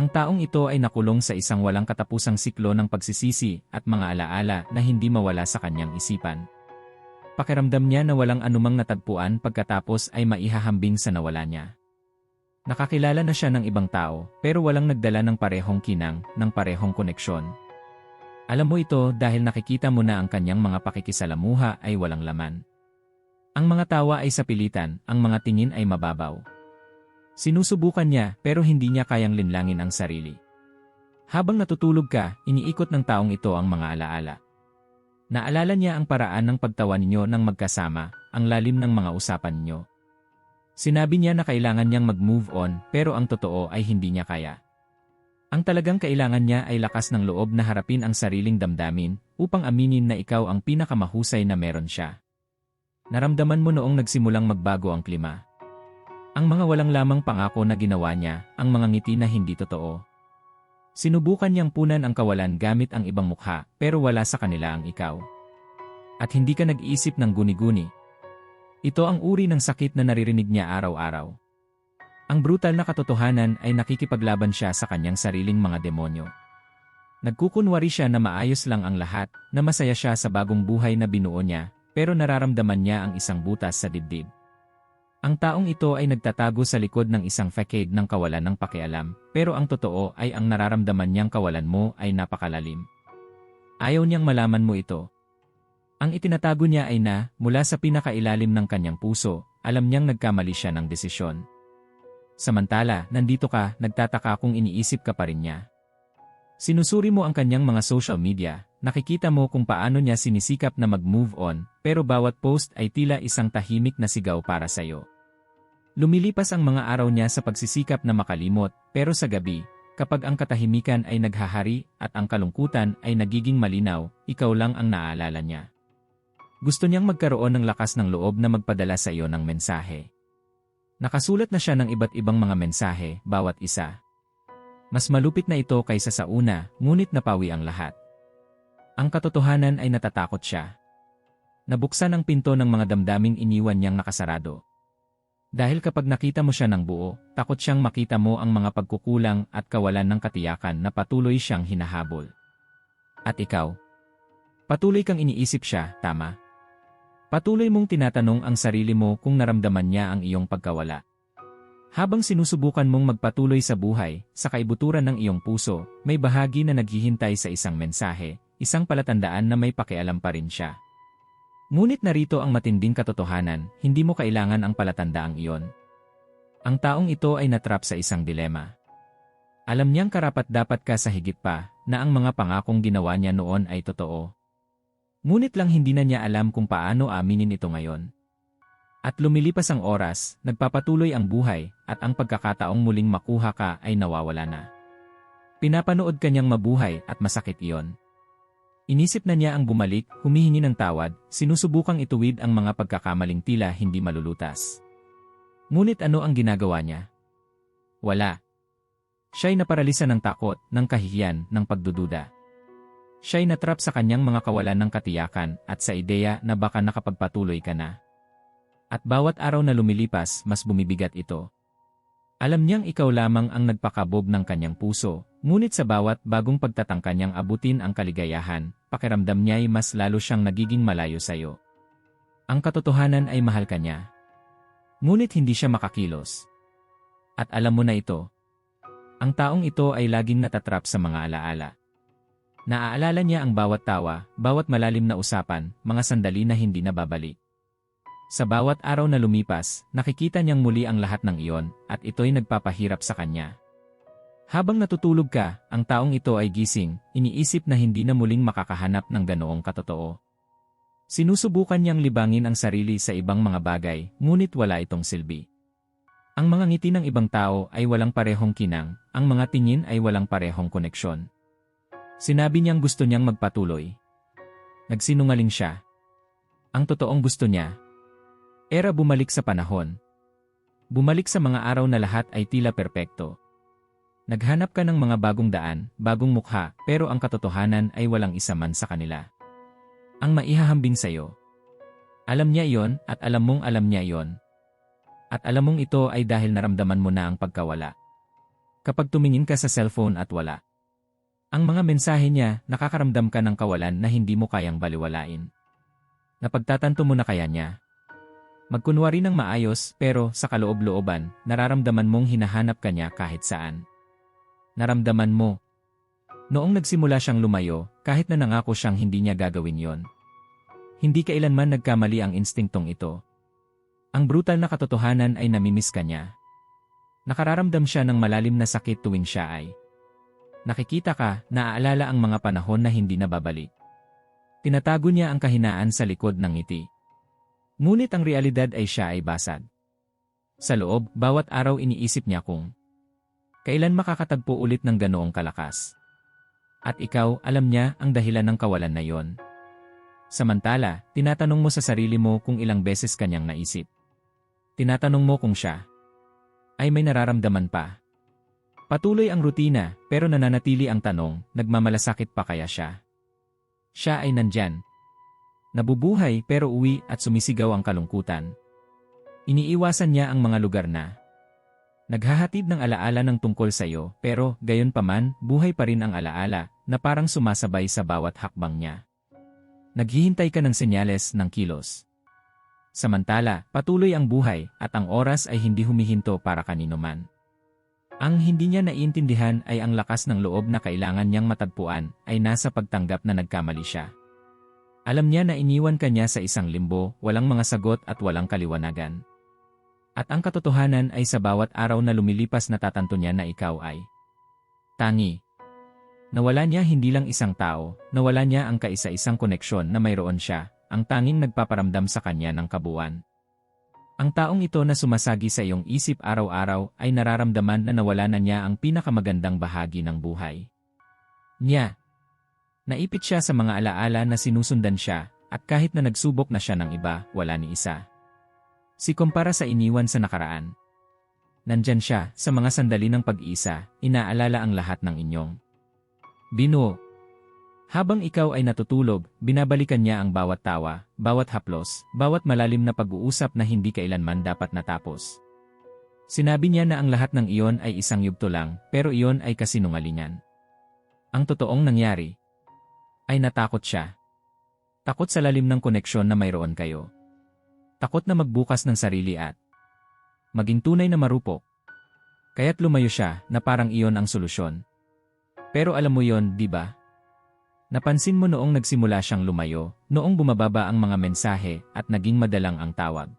Ang taong ito ay nakulong sa isang walang katapusang siklo ng pagsisisi at mga alaala na hindi mawala sa kanyang isipan. Pakiramdam niya na walang anumang natagpuan pagkatapos ay maihahambing sa nawala niya. Nakakilala na siya ng ibang tao pero walang nagdala ng parehong kinang, ng parehong koneksyon. Alam mo ito dahil nakikita mo na ang kanyang mga pakikisalamuha ay walang laman. Ang mga tawa ay sa pilitan, ang mga tingin ay mababaw. Sinusubukan niya pero hindi niya kayang linlangin ang sarili. Habang natutulog ka, iniikot ng taong ito ang mga alaala. Naalala niya ang paraan ng pagtawa ninyo ng magkasama, ang lalim ng mga usapan ninyo. Sinabi niya na kailangan niyang mag-move on pero ang totoo ay hindi niya kaya. Ang talagang kailangan niya ay lakas ng loob na harapin ang sariling damdamin upang aminin na ikaw ang pinakamahusay na meron siya. Naramdaman mo noong nagsimulang magbago ang klima. Ang mga walang lamang pangako na ginawa niya, ang mga ngiti na hindi totoo. Sinubukan niyang punan ang kawalan gamit ang ibang mukha, pero wala sa kanila ang ikaw. At hindi ka nag-iisip ng guni-guni. Ito ang uri ng sakit na naririnig niya araw-araw. Ang brutal na katotohanan ay nakikipaglaban siya sa kanyang sariling mga demonyo. Nagkukunwari siya na maayos lang ang lahat, na masaya siya sa bagong buhay na binuo niya, pero nararamdaman niya ang isang butas sa dibdib. Ang taong ito ay nagtatago sa likod ng isang facade ng kawalan ng pakialam, pero ang totoo ay ang nararamdaman niyang kawalan mo ay napakalalim. Ayaw niyang malaman mo ito. Ang itinatago niya ay na, mula sa pinakailalim ng kanyang puso, alam niyang nagkamali siya ng desisyon. Samantala, nandito ka, nagtataka kung iniisip ka pa rin niya. Sinusuri mo ang kanyang mga social media, nakikita mo kung paano niya sinisikap na mag-move on, pero bawat post ay tila isang tahimik na sigaw para sa'yo. Lumilipas ang mga araw niya sa pagsisikap na makalimot, pero sa gabi, kapag ang katahimikan ay naghahari at ang kalungkutan ay nagiging malinaw, ikaw lang ang naaalala niya. Gusto niyang magkaroon ng lakas ng loob na magpadala sa iyo ng mensahe. Nakasulat na siya ng iba't ibang mga mensahe, bawat isa. Mas malupit na ito kaysa sa una, ngunit napawi ang lahat. Ang katotohanan ay natatakot siya. Nabuksan ang pinto ng mga damdaming iniwan niyang nakasarado. Dahil kapag nakita mo siya ng buo, takot siyang makita mo ang mga pagkukulang at kawalan ng katiyakan na patuloy siyang hinahabol. At ikaw? Patuloy kang iniisip siya, tama? Patuloy mong tinatanong ang sarili mo kung naramdaman niya ang iyong pagkawala. Habang sinusubukan mong magpatuloy sa buhay, sa kaibuturan ng iyong puso, may bahagi na naghihintay sa isang mensahe, isang palatandaan na may pakialam pa rin siya. Ngunit narito ang matinding katotohanan, hindi mo kailangan ang palatandaang iyon. Ang taong ito ay natrap sa isang dilema. Alam niyang karapat dapat ka sa higit pa, na ang mga pangakong ginawa niya noon ay totoo. Ngunit lang hindi na niya alam kung paano aminin ito ngayon. At lumilipas ang oras, nagpapatuloy ang buhay, at ang pagkakataong muling makuha ka ay nawawala na. Pinapanood kanyang mabuhay at masakit iyon. Inisip na niya ang bumalik, humihingi ng tawad, sinusubukang ituwid ang mga pagkakamaling tila hindi malulutas. Ngunit ano ang ginagawa niya? Wala. Siya'y naparalisa ng takot, ng kahihiyan, ng pagdududa. Siya'y natrap sa kanyang mga kawalan ng katiyakan at sa ideya na baka nakapagpatuloy ka na. At bawat araw na lumilipas, mas bumibigat ito. Alam niyang ikaw lamang ang nagpakabog ng kanyang puso, ngunit sa bawat bagong pagtatangka niyang abutin ang kaligayahan, pakiramdam niya'y mas lalo siyang nagiging malayo sa iyo. Ang katotohanan ay mahal ka niya. Ngunit hindi siya makakilos. At alam mo na ito. Ang taong ito ay laging natatrap sa mga alaala. Naaalala niya ang bawat tawa, bawat malalim na usapan, mga sandali na hindi nababalik. Sa bawat araw na lumipas, nakikita niyang muli ang lahat ng iyon, at ito'y nagpapahirap sa kanya. Habang natutulog ka, ang taong ito ay gising, iniisip na hindi na muling makakahanap ng ganoong katotoo. Sinusubukan niyang libangin ang sarili sa ibang mga bagay, ngunit wala itong silbi. Ang mga ngiti ng ibang tao ay walang parehong kinang, ang mga tingin ay walang parehong koneksyon. Sinabi niyang gusto niyang magpatuloy. Nagsinungaling siya. Ang totoong gusto niya. Era bumalik sa panahon. Bumalik sa mga araw na lahat ay tila perpekto. Naghanap ka ng mga bagong daan, bagong mukha, pero ang katotohanan ay walang isa man sa kanila. Ang maihahambing sa'yo. Alam niya iyon at alam mong alam niya iyon. At alam mong ito ay dahil naramdaman mo na ang pagkawala. Kapag tumingin ka sa cellphone at wala. Ang mga mensahe niya, nakakaramdam ka ng kawalan na hindi mo kayang baliwalain. Napagtatanto mo na kaya niya. Magkunwari ng maayos pero sa kaloob-looban, nararamdaman mong hinahanap ka niya kahit saan. Naramdaman mo. Noong nagsimula siyang lumayo, kahit na nangako siyang hindi niya gagawin yon. Hindi kailanman nagkamali ang instinktong ito. Ang brutal na katotohanan ay namimiss ka niya. Nakararamdam siya ng malalim na sakit tuwing siya ay. Nakikita ka, naaalala ang mga panahon na hindi nababalik. Tinatago niya ang kahinaan sa likod ng ngiti. Ngunit ang realidad ay siya ay basag. Sa loob, bawat araw iniisip niya kung kailan makakatagpo ulit ng ganoong kalakas. At ikaw, alam niya ang dahilan ng kawalan na yon. Samantala, tinatanong mo sa sarili mo kung ilang beses kanyang naisip. Tinatanong mo kung siya ay may nararamdaman pa. Patuloy ang rutina, pero nananatili ang tanong, nagmamalasakit pa kaya siya? Siya ay nandyan. Nabubuhay pero uwi at sumisigaw ang kalungkutan. Iniiwasan niya ang mga lugar na naghahatid ng alaala ng tungkol sa iyo pero gayon paman buhay pa rin ang alaala na parang sumasabay sa bawat hakbang niya. Naghihintay ka ng senyales ng kilos. Samantala, patuloy ang buhay at ang oras ay hindi humihinto para kanino man. Ang hindi niya naiintindihan ay ang lakas ng loob na kailangan niyang matagpuan ay nasa pagtanggap na nagkamali siya. Alam niya na iniwan ka niya sa isang limbo, walang mga sagot at walang kaliwanagan. At ang katotohanan ay sa bawat araw na lumilipas natatanto niya na ikaw ay tangi. Nawala niya hindi lang isang tao, nawala niya ang kaisa-isang koneksyon na mayroon siya, ang tanging nagpaparamdam sa kanya ng kabuuan. Ang taong ito na sumasagi sa iyong isip araw-araw ay nararamdaman na nawala na niya ang pinakamagandang bahagi ng buhay. Niya, Naipit siya sa mga alaala na sinusundan siya, at kahit na nagsubok na siya ng iba, wala ni isa. Si kumpara sa iniwan sa nakaraan. Nandyan siya, sa mga sandali ng pag-isa, inaalala ang lahat ng inyong. Binuo. Habang ikaw ay natutulog, binabalikan niya ang bawat tawa, bawat haplos, bawat malalim na pag-uusap na hindi kailanman dapat natapos. Sinabi niya na ang lahat ng iyon ay isang yugto lang, pero iyon ay kasinungalingan. Ang totoong nangyari, ay natakot siya. Takot sa lalim ng koneksyon na mayroon kayo. Takot na magbukas ng sarili at maging tunay na marupok. Kaya't lumayo siya na parang iyon ang solusyon. Pero alam mo yon, di ba? Napansin mo noong nagsimula siyang lumayo, noong bumababa ang mga mensahe at naging madalang ang tawag.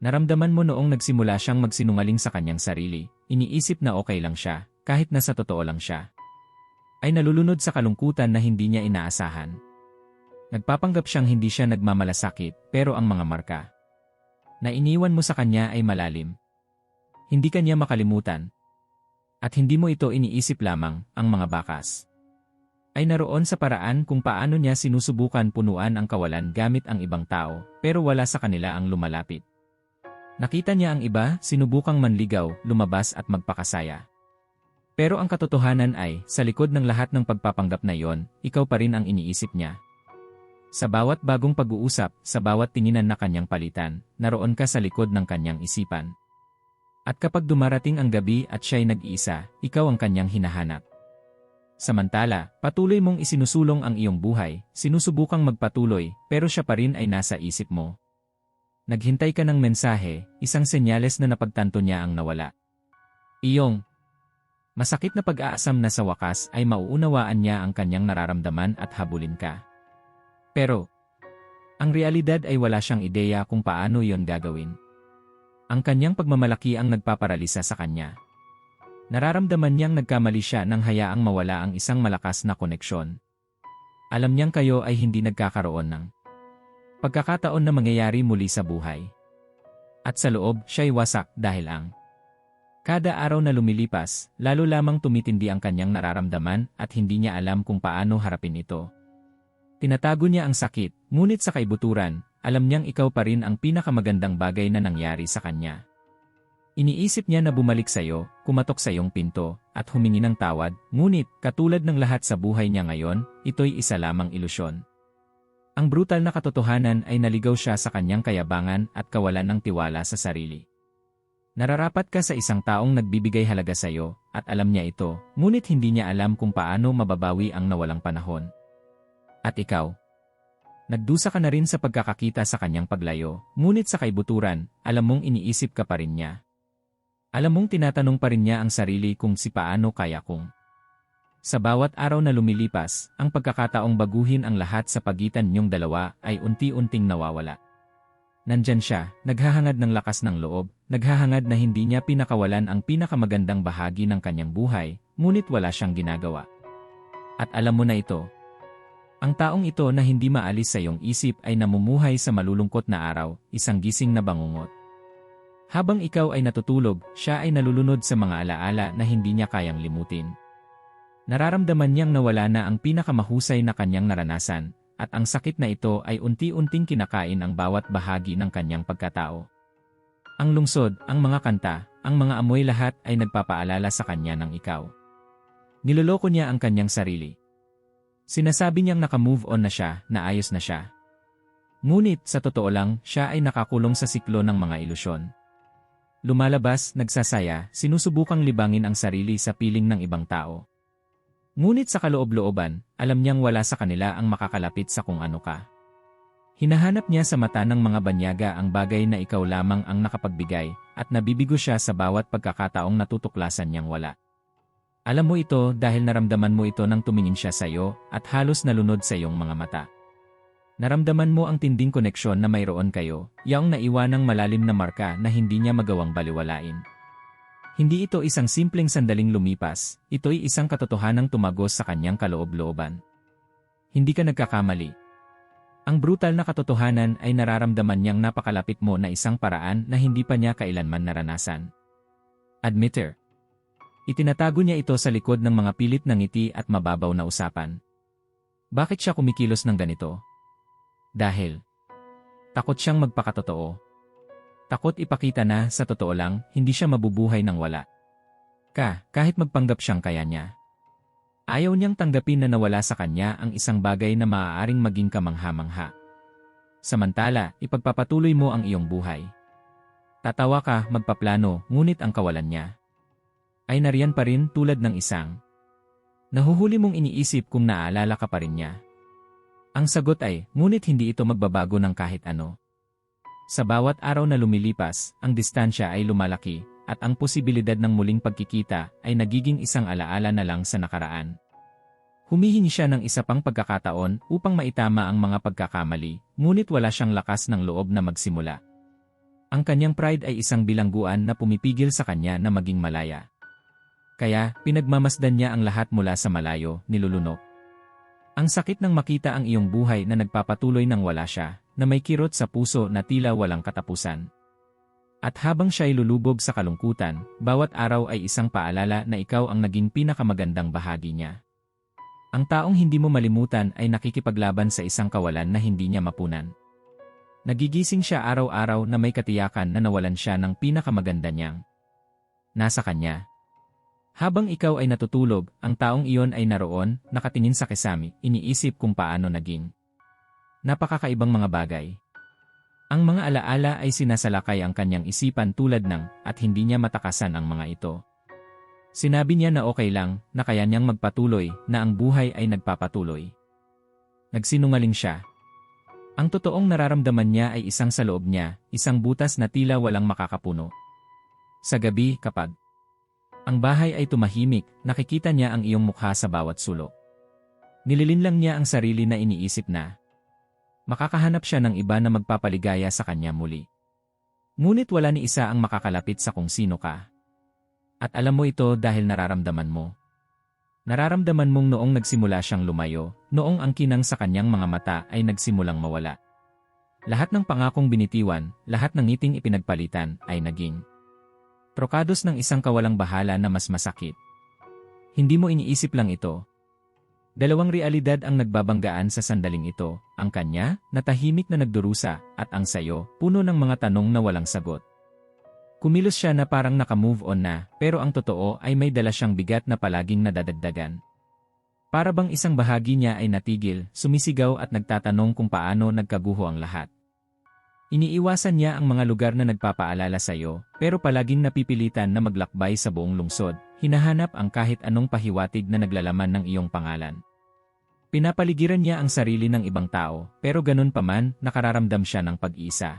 Naramdaman mo noong nagsimula siyang magsinungaling sa kanyang sarili, iniisip na okay lang siya, kahit na sa totoo lang siya ay nalulunod sa kalungkutan na hindi niya inaasahan. Nagpapanggap siyang hindi siya nagmamalasakit, pero ang mga marka na iniwan mo sa kanya ay malalim. Hindi kanya makalimutan. At hindi mo ito iniisip lamang, ang mga bakas. Ay naroon sa paraan kung paano niya sinusubukan punuan ang kawalan gamit ang ibang tao, pero wala sa kanila ang lumalapit. Nakita niya ang iba, sinubukang manligaw, lumabas at magpakasaya. Pero ang katotohanan ay, sa likod ng lahat ng pagpapanggap na iyon, ikaw pa rin ang iniisip niya. Sa bawat bagong pag-uusap, sa bawat tinginan na kanyang palitan, naroon ka sa likod ng kanyang isipan. At kapag dumarating ang gabi at siya'y nag-iisa, ikaw ang kanyang hinahanap. Samantala, patuloy mong isinusulong ang iyong buhay, sinusubukang magpatuloy, pero siya pa rin ay nasa isip mo. Naghintay ka ng mensahe, isang senyales na napagtanto niya ang nawala. Iyong, Masakit na pag-aasam na sa wakas ay mauunawaan niya ang kanyang nararamdaman at habulin ka. Pero, ang realidad ay wala siyang ideya kung paano yon gagawin. Ang kanyang pagmamalaki ang nagpaparalisa sa kanya. Nararamdaman niyang nagkamali siya nang hayaang mawala ang isang malakas na koneksyon. Alam niyang kayo ay hindi nagkakaroon ng pagkakataon na mangyayari muli sa buhay. At sa loob, siya'y wasak dahil ang Kada araw na lumilipas, lalo lamang tumitindi ang kanyang nararamdaman at hindi niya alam kung paano harapin ito. Tinatago niya ang sakit, ngunit sa kaibuturan, alam niyang ikaw pa rin ang pinakamagandang bagay na nangyari sa kanya. Iniisip niya na bumalik sa iyo, kumatok sa iyong pinto, at humingi ng tawad, ngunit, katulad ng lahat sa buhay niya ngayon, ito'y isa lamang ilusyon. Ang brutal na katotohanan ay naligaw siya sa kanyang kayabangan at kawalan ng tiwala sa sarili. Nararapat ka sa isang taong nagbibigay halaga sa iyo, at alam niya ito, ngunit hindi niya alam kung paano mababawi ang nawalang panahon. At ikaw? Nagdusa ka na rin sa pagkakakita sa kanyang paglayo, ngunit sa kaibuturan, alam mong iniisip ka pa rin niya. Alam mong tinatanong pa rin niya ang sarili kung si paano kaya kung. Sa bawat araw na lumilipas, ang pagkakataong baguhin ang lahat sa pagitan niyong dalawa ay unti-unting nawawala. Nandyan siya, naghahangad ng lakas ng loob, naghahangad na hindi niya pinakawalan ang pinakamagandang bahagi ng kanyang buhay, ngunit wala siyang ginagawa. At alam mo na ito. Ang taong ito na hindi maalis sa iyong isip ay namumuhay sa malulungkot na araw, isang gising na bangungot. Habang ikaw ay natutulog, siya ay nalulunod sa mga alaala na hindi niya kayang limutin. Nararamdaman niyang nawala na ang pinakamahusay na kanyang naranasan, at ang sakit na ito ay unti-unting kinakain ang bawat bahagi ng kanyang pagkatao. Ang lungsod, ang mga kanta, ang mga amoy lahat ay nagpapaalala sa kanya ng ikaw. Niloloko niya ang kanyang sarili. Sinasabi niyang naka-move on na siya, na ayos na siya. Ngunit sa totoo lang, siya ay nakakulong sa siklo ng mga ilusyon. Lumalabas, nagsasaya, sinusubukang libangin ang sarili sa piling ng ibang tao. Ngunit sa kaloob-looban, alam niyang wala sa kanila ang makakalapit sa kung ano ka. Hinahanap niya sa mata ng mga banyaga ang bagay na ikaw lamang ang nakapagbigay, at nabibigo siya sa bawat pagkakataong natutuklasan niyang wala. Alam mo ito dahil naramdaman mo ito nang tumingin siya sa iyo at halos nalunod sa iyong mga mata. Naramdaman mo ang tinding koneksyon na mayroon kayo, yaong naiwanang malalim na marka na hindi niya magawang baliwalain. Hindi ito isang simpleng sandaling lumipas, ito'y isang katotohanang tumagos sa kanyang kaloob-looban. Hindi ka nagkakamali. Ang brutal na katotohanan ay nararamdaman niyang napakalapit mo na isang paraan na hindi pa niya kailanman naranasan. Admitter. Itinatago niya ito sa likod ng mga pilit ng ngiti at mababaw na usapan. Bakit siya kumikilos ng ganito? Dahil takot siyang magpakatotoo Takot ipakita na, sa totoo lang, hindi siya mabubuhay ng wala. Ka, kahit magpanggap siyang kaya niya. Ayaw niyang tanggapin na nawala sa kanya ang isang bagay na maaaring maging kamangha-mangha. Samantala, ipagpapatuloy mo ang iyong buhay. Tatawa ka, magpaplano, ngunit ang kawalan niya. Ay nariyan pa rin tulad ng isang. Nahuhuli mong iniisip kung naaalala ka pa rin niya. Ang sagot ay, ngunit hindi ito magbabago ng kahit ano. Sa bawat araw na lumilipas, ang distansya ay lumalaki, at ang posibilidad ng muling pagkikita ay nagiging isang alaala na lang sa nakaraan. Humihingi siya ng isa pang pagkakataon upang maitama ang mga pagkakamali, ngunit wala siyang lakas ng loob na magsimula. Ang kanyang pride ay isang bilangguan na pumipigil sa kanya na maging malaya. Kaya, pinagmamasdan niya ang lahat mula sa malayo, nilulunok. Ang sakit ng makita ang iyong buhay na nagpapatuloy nang wala siya, na may kirot sa puso na tila walang katapusan. At habang siya'y lulubog sa kalungkutan, bawat araw ay isang paalala na ikaw ang naging pinakamagandang bahagi niya. Ang taong hindi mo malimutan ay nakikipaglaban sa isang kawalan na hindi niya mapunan. Nagigising siya araw-araw na may katiyakan na nawalan siya ng pinakamaganda niyang. Nasa kanya. Habang ikaw ay natutulog, ang taong iyon ay naroon, nakatingin sa kesami, iniisip kung paano naging. Napakakaibang mga bagay. Ang mga alaala ay sinasalakay ang kanyang isipan tulad ng at hindi niya matakasan ang mga ito. Sinabi niya na okay lang, na kaya niyang magpatuloy, na ang buhay ay nagpapatuloy. Nagsinungaling siya. Ang totoong nararamdaman niya ay isang sa loob niya, isang butas na tila walang makakapuno. Sa gabi, kapag ang bahay ay tumahimik, nakikita niya ang iyong mukha sa bawat sulok. Nililinlang niya ang sarili na iniisip na, makakahanap siya ng iba na magpapaligaya sa kanya muli. Ngunit wala ni isa ang makakalapit sa kung sino ka. At alam mo ito dahil nararamdaman mo. Nararamdaman mong noong nagsimula siyang lumayo, noong ang kinang sa kanyang mga mata ay nagsimulang mawala. Lahat ng pangakong binitiwan, lahat ng ngiting ipinagpalitan, ay naging trokados ng isang kawalang bahala na mas masakit. Hindi mo iniisip lang ito, Dalawang realidad ang nagbabanggaan sa sandaling ito, ang kanya, na tahimik na nagdurusa, at ang sayo, puno ng mga tanong na walang sagot. Kumilos siya na parang nakamove on na, pero ang totoo ay may dala siyang bigat na palaging nadadagdagan. Para bang isang bahagi niya ay natigil, sumisigaw at nagtatanong kung paano nagkaguho ang lahat. Iniiwasan niya ang mga lugar na nagpapaalala sa iyo, pero palaging napipilitan na maglakbay sa buong lungsod, hinahanap ang kahit anong pahiwatig na naglalaman ng iyong pangalan. Pinapaligiran niya ang sarili ng ibang tao, pero ganun pa man, nakararamdam siya ng pag-isa.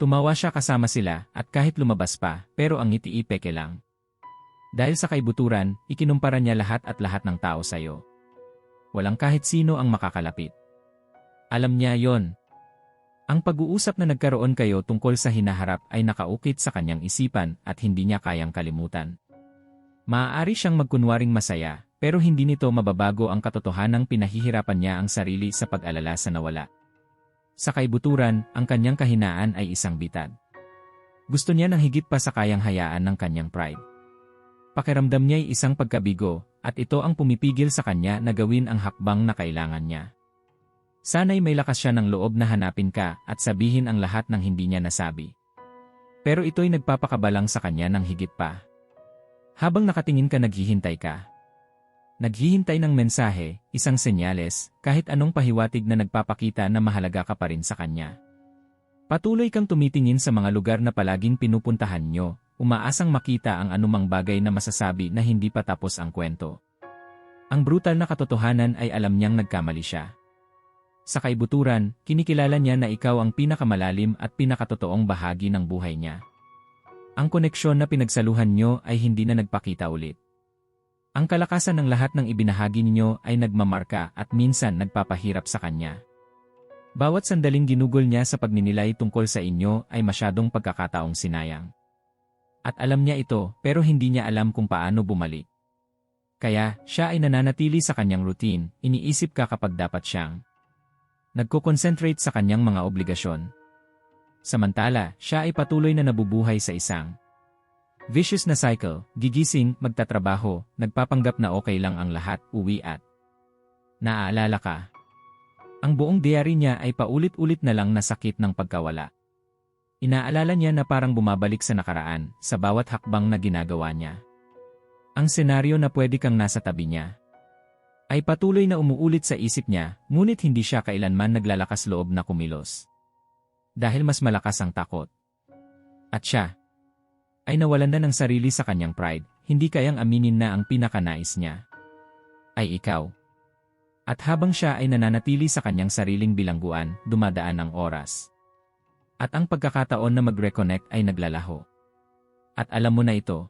Tumawa siya kasama sila, at kahit lumabas pa, pero ang ngiti peke lang. Dahil sa kaibuturan, ikinumpara niya lahat at lahat ng tao sa iyo. Walang kahit sino ang makakalapit. Alam niya yon, ang pag-uusap na nagkaroon kayo tungkol sa hinaharap ay nakaukit sa kanyang isipan at hindi niya kayang kalimutan. Maaari siyang magkunwaring masaya, pero hindi nito mababago ang katotohanang pinahihirapan niya ang sarili sa pag-alala sa nawala. Sa kaibuturan, ang kanyang kahinaan ay isang bitad. Gusto niya ng higit pa sa kayang hayaan ng kanyang pride. Pakiramdam niya ay isang pagkabigo, at ito ang pumipigil sa kanya na gawin ang hakbang na kailangan niya. Sana'y may lakas siya ng loob na hanapin ka at sabihin ang lahat ng hindi niya nasabi. Pero ito'y nagpapakabalang sa kanya ng higit pa. Habang nakatingin ka naghihintay ka. Naghihintay ng mensahe, isang senyales, kahit anong pahiwatig na nagpapakita na mahalaga ka pa rin sa kanya. Patuloy kang tumitingin sa mga lugar na palaging pinupuntahan nyo, umaasang makita ang anumang bagay na masasabi na hindi pa tapos ang kwento. Ang brutal na katotohanan ay alam niyang nagkamali siya. Sa kaibuturan, kinikilala niya na ikaw ang pinakamalalim at pinakatotoong bahagi ng buhay niya. Ang koneksyon na pinagsaluhan niyo ay hindi na nagpakita ulit. Ang kalakasan ng lahat ng ibinahagi ninyo ay nagmamarka at minsan nagpapahirap sa kanya. Bawat sandaling ginugol niya sa pagninilay tungkol sa inyo ay masyadong pagkakataong sinayang. At alam niya ito pero hindi niya alam kung paano bumalik. Kaya, siya ay nananatili sa kanyang routine, iniisip ka kapag dapat siyang Nagko-concentrate sa kanyang mga obligasyon. Samantala, siya ay patuloy na nabubuhay sa isang vicious na cycle, gigising, magtatrabaho, nagpapanggap na okay lang ang lahat, uwi at naaalala ka. Ang buong diary niya ay paulit-ulit na lang na sakit ng pagkawala. Inaalala niya na parang bumabalik sa nakaraan sa bawat hakbang na ginagawa niya. Ang senaryo na pwede kang nasa tabi niya, ay patuloy na umuulit sa isip niya, ngunit hindi siya kailanman naglalakas loob na kumilos. Dahil mas malakas ang takot. At siya, ay nawalan na ng sarili sa kanyang pride, hindi kayang aminin na ang pinakanais niya. Ay ikaw. At habang siya ay nananatili sa kanyang sariling bilangguan, dumadaan ang oras. At ang pagkakataon na mag-reconnect ay naglalaho. At alam mo na ito,